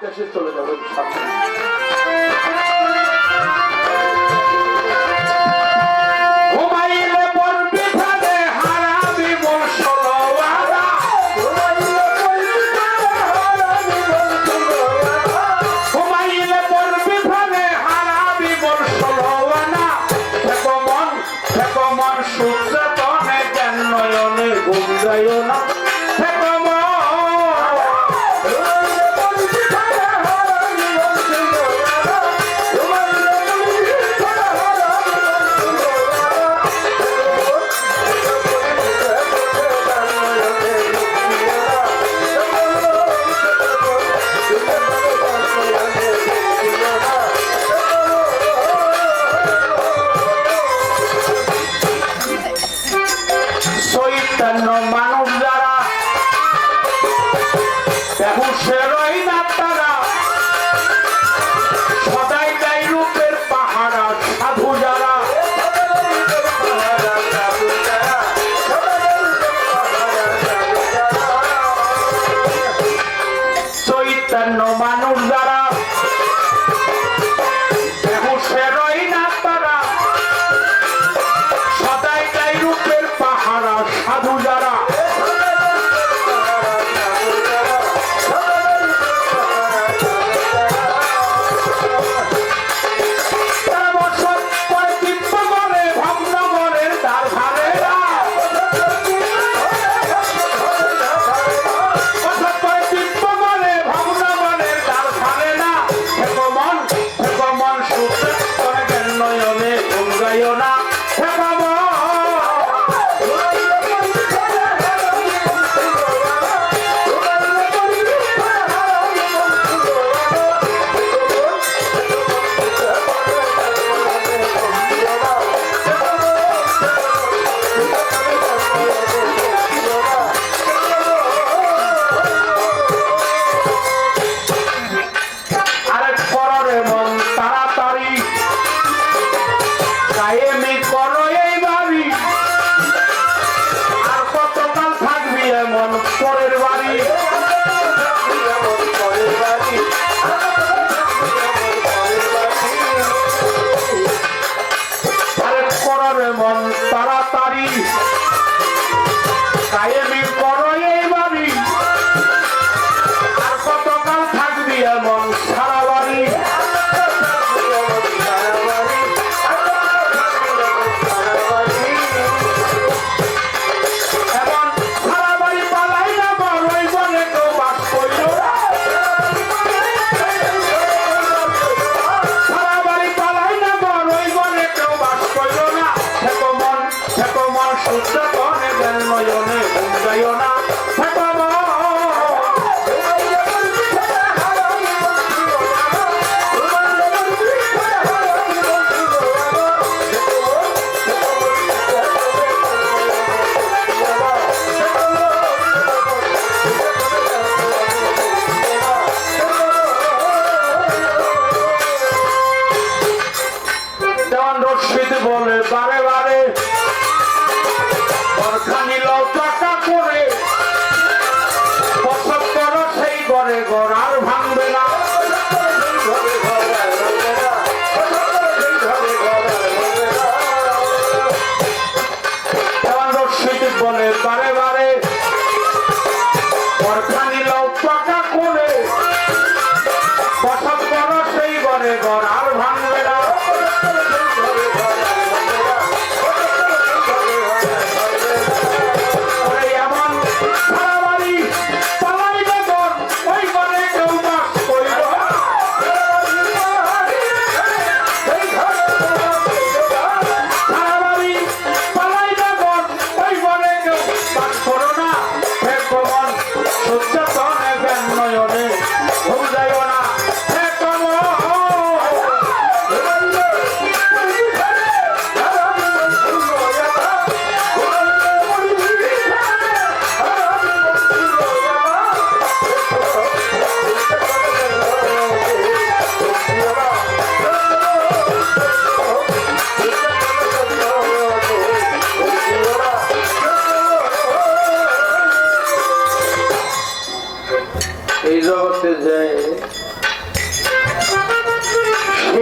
দেশে চলে যাব। মানুষ যারা। বেহুশেরই না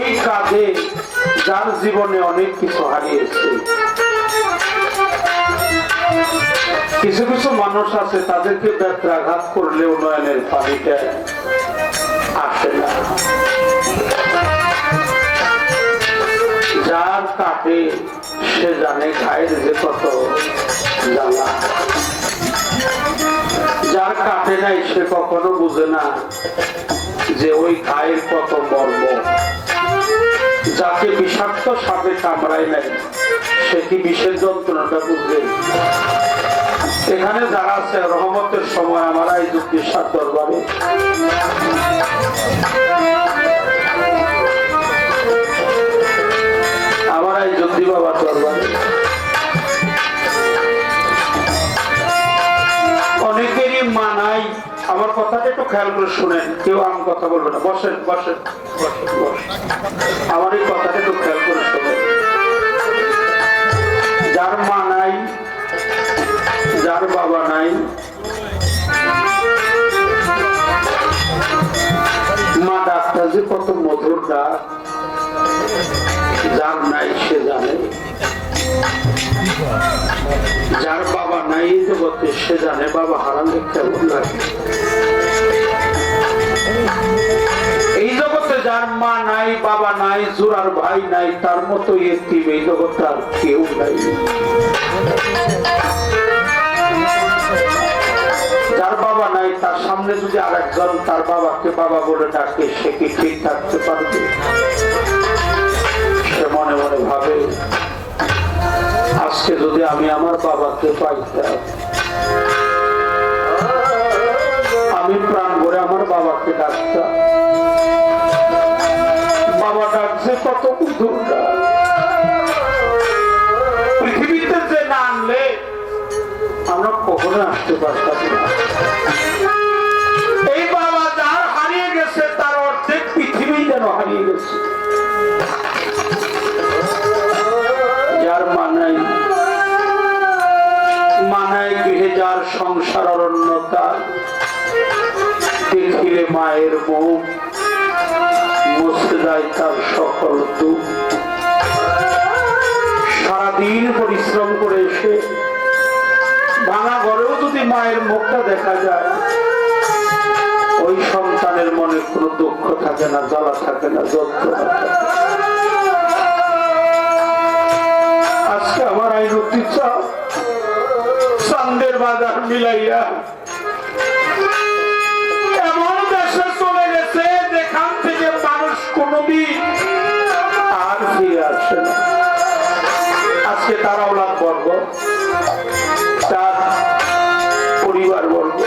এই কাজে যার জীবনে অনেক কিছু হারিয়েছে। কিছু কিছু মানুষ আছে, তাদেরকে ব্যত্রাঘাত করলে উন্নয়নের পানিটা আসে না। যার কাটে সে জানে খায়ের যে কত জ্বালা। যার কাটে নাই, সে কখনো বুঝে না যে ওই খায়ের কত মর্ম যাকে বিষাক্ত সাপে কামড়ায় নাই, সে কি বিষের যন্ত্রণাটা বুঝবে? এখানে যারা আছে, রহমতের সময় আমার এই যুক্তির সাত দরবারে। আমার এই যুক্তি বাবার দরবারে। কথাটা একটু খেয়াল করে শুনেন। কেউ আমি কথা বলবে না। বসেন বসেন আমার এই কথাটা একটু খেয়াল করে শুনেন। যার মা নাই, যার বাবা নাই, মা ডাক্তার যে কত মধুর ডাক, যার নাই সে জানে। যার বাবা নাই জগতে সে জানে, বাবা হারালে কেমন লাগে এই জগতে যার মা নাই, বাবা নাই জোরার ভাই নাই, তার মতো এতিম এই জগতে আর কেউ নাই। যার বাবা নাই, তার সামনে যদি আরেকজন তার বাবাকে বাবা বলে ডাকে, সে কি ঠিক থাকতে পারবে? সে মনে মনে ভাবে, আজকে যদি আমি আমার বাবাকে পাইতাম আমার বাবাকে ডাকতাম বাবা ডাকছে, কত দূর পৃথিবীতে যে না আনলে আমরা কখনো আসতে পারতাম না। এই বাবা যার হারিয়ে গেছে, তার অর্ধেক পৃথিবী যেন হারিয়ে গেছে। যার মানাই মানায় গৃহে যার সংসার অরণ্যতা দেখিলে মায়ের মুখ মুছে তার সকল দুঃখ সারাদিন পরিশ্রম করে এসে ভাঙা ঘরেও যদি মায়ের মুখটা দেখা যায়, ওই সন্তানের মনে কোনো দুঃখ থাকে না, জ্বালা থাকে না, যন্ত্রণা থাকে না। আজকে আমার আইনতি চাপ চান্দের বাজার মিলাইয়া আজকে তার অলাদ বর্গ, তার পরিবার বর্গ,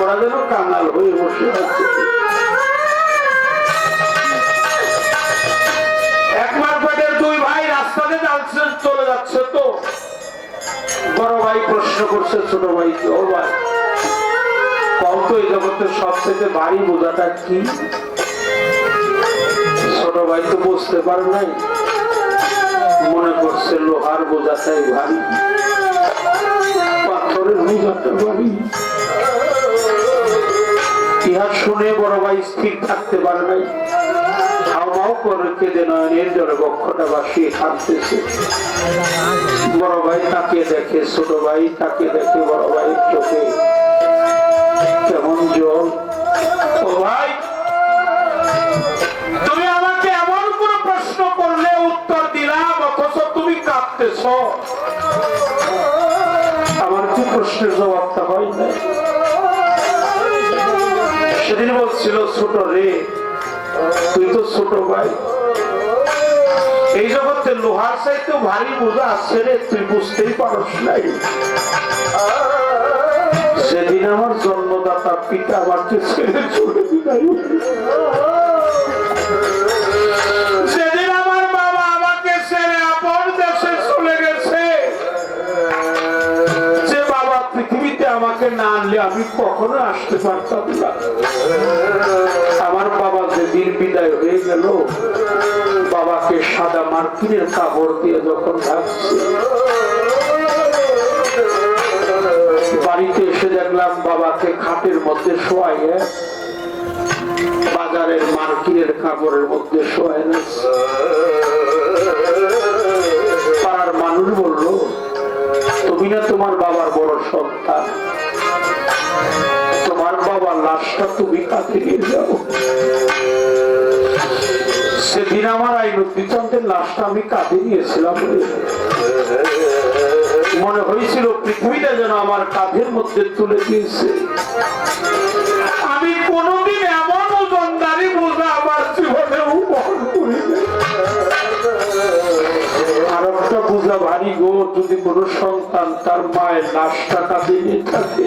ওরা যেন কাঙাল হয়ে বসে আছে। চলে যাচ্ছে তো। বড় ভাই করছে, ছোট ও ভাই ভারী কি? ছোট ভাই তো বুঝতে পারে নাই। মনে করছে লোহার বোঝাটাই ভারী। পাথরের বোঝাটা ভারী ইহা শুনে বড় ভাই স্থির থাকতে পারে নাই। বড় ভাই তাকিয়ে দেখে, ছোট ভাই তাকিয়ে দেখে, বড় চোখে কেমন তুমি আমাকে এমন কোন প্রশ্ন করলে উত্তর দিলাম আমার কি প্রশ্নের জবাবটা হয়? সেদিন বলছিল, ছোট রে, তুই তো ছোট ভাই। এই জগতে লোহার চাইতেও ভারী বোঝা আছে রে, তুই বুঝতেই পারস নাই। সেদিন আমার জন্মদাতা পিতা আমাকে ছেড়ে চলে বিদায় আমি কখনো আসতে পারতাম না। আমার বাবা যেদিন বিদায় হয়ে গেল, বাবাকে সাদা মার্কিনের কাপড় দিয়ে যখন রাখছে বাড়িতে এসে দেখলাম বাবাকে খাটের মধ্যে শোয়াইয়ে, বাজারের মার্কিনের কাপড়ের মধ্যে শোয় রয়েছে। পাড়ার মানুষ বলল, তুমি না তোমার বাবার বড় সন্তান। তোমার বাবার লাশটা তুমি কাছে নিয়ে যাও। সেদিন আমার আইনতি চন্দ্রের লাশটা আমি কাঁধে নিয়েছিলাম। মনে হয়েছিল পৃথিবীটা যেন আমার কাঁধের মধ্যে তুলে দিয়েছে। আমি কোনোদিন এমন ওজনদারি বোঝা আমার একটা বোঝা ভারী গো, যদি কোনো সন্তান তার মায়ের লাশটা কাঁধে নিয়ে থাকে।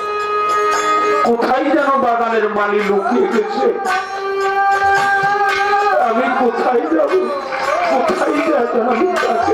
কোথায় যেন বাগানের মালি লুকিয়ে গেছে? আমি কোথায় যাব? কোথায় যাব আমি তাকে